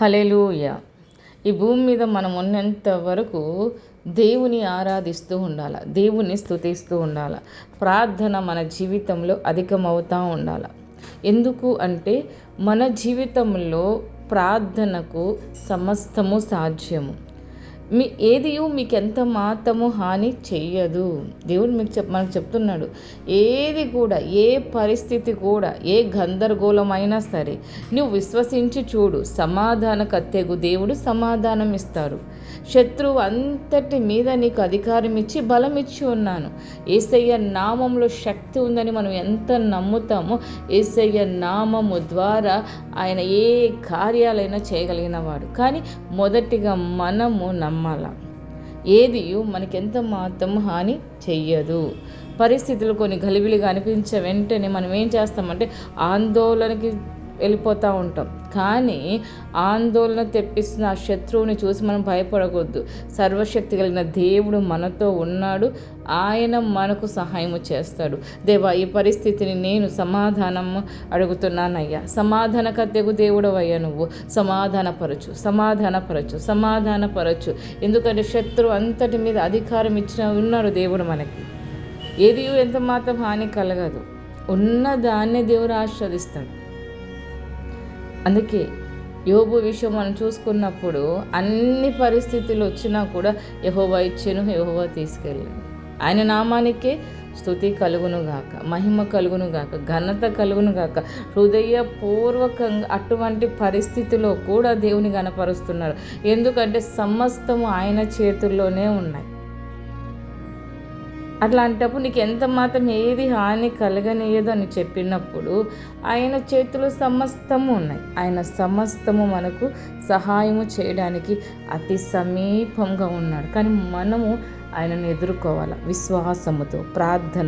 Hallelujah ఈ భూమి మీద మనం ఉన్నంత వరకు దేవుని ఆరాధిస్తూ ఉండాలి దేవుని స్తుతిస్తూ ఉండాలి ప్రార్థన మన జీవితంలో అధికమవుతూ ఉండాలి. ఎందుకు అంటే మన జీవితంలో ప్రార్థనకు సమస్తము సాధ్యము. మీ ఏది మీకు ఎంత మాత్రము హాని చెయ్యదు. దేవుడు మీకు చెప్ మనకు చెప్తున్నాడు ఏది కూడా ఏ పరిస్థితి కూడా ఏ గందరగోళమైనా సరే నువ్వు విశ్వసించి చూడు సమాధాన కత్తెగు దేవుడు సమాధానం ఇస్తారు శత్రువు అంతటి మీద నీకు అధికారం ఇచ్చి బలం ఇచ్చి ఉన్నాను. ఏసయ్య నామంలో శక్తి ఉందని మనం ఎంత నమ్ముతామో ఏసయ్య నామము ద్వారా ఆయన ఏ కార్యాలైనా చేయగలిగిన వాడు. కానీ మొదటిగా మనము నమ్మాల ఏది మనకెంత మాత్రం హాని చెయ్యదు. పరిస్థితులు కొన్ని గలిబిలిగా అనిపించే వెంటనే మనం ఏం చేస్తామంటే ఆందోళనకి వెళ్ళిపోతూ ఉంటాం. కానీ ఆందోళన తెప్పిస్తున్న ఆ శత్రువుని చూసి మనం భయపడకూడదు. సర్వశక్తి కలిగిన దేవుడు మనతో ఉన్నాడు. ఆయన మనకు సహాయము చేస్తాడు. దేవా ఈ పరిస్థితిని నేను సమాధానం అడుగుతున్నానయ్యా. సమాధానకర్తెగు దేవుడు అయ్యా నువ్వు. సమాధానపరచు సమాధానపరచు సమాధానపరచు. ఎందుకంటే శత్రువు అంతటి మీద అధికారం ఇచ్చిన ఉన్నాడు దేవుడు మనకి. ఏది ఎంత మాత్రం హాని కలగదు. ఉన్న దాన్నే దేవుడు ఆస్వాదిస్తాడు అందుకే యోబు విషయం మనం చూసుకున్నప్పుడు అన్ని పరిస్థితులు వచ్చినా కూడా యహోవా ఇచ్చాను యహోవా తీసుకెళ్ళాను. ఆయన నామానికే స్థుతి కలుగును గాక మహిమ కలుగును గాక ఘనత కలుగును గాక హృదయపూర్వకంగా అటువంటి పరిస్థితిలో కూడా దేవుని గనపరుస్తున్నారు. ఎందుకంటే సమస్తము ఆయన చేతుల్లోనే ఉన్నాయి. అట్లాంటప్పుడు నీకు ఎంత మాత్రం ఏది హాని కలగనియదు అని చెప్పినప్పుడు ఆయన చేతులు సమస్తము ఉన్నాయి. ఆయన సమస్తము మనకు సహాయము చేయడానికి అతి సమీపంగా ఉన్నాడు. కానీ మనము ఆయనను ఎదుర్కోవాలి? విశ్వాసముతో ప్రార్థన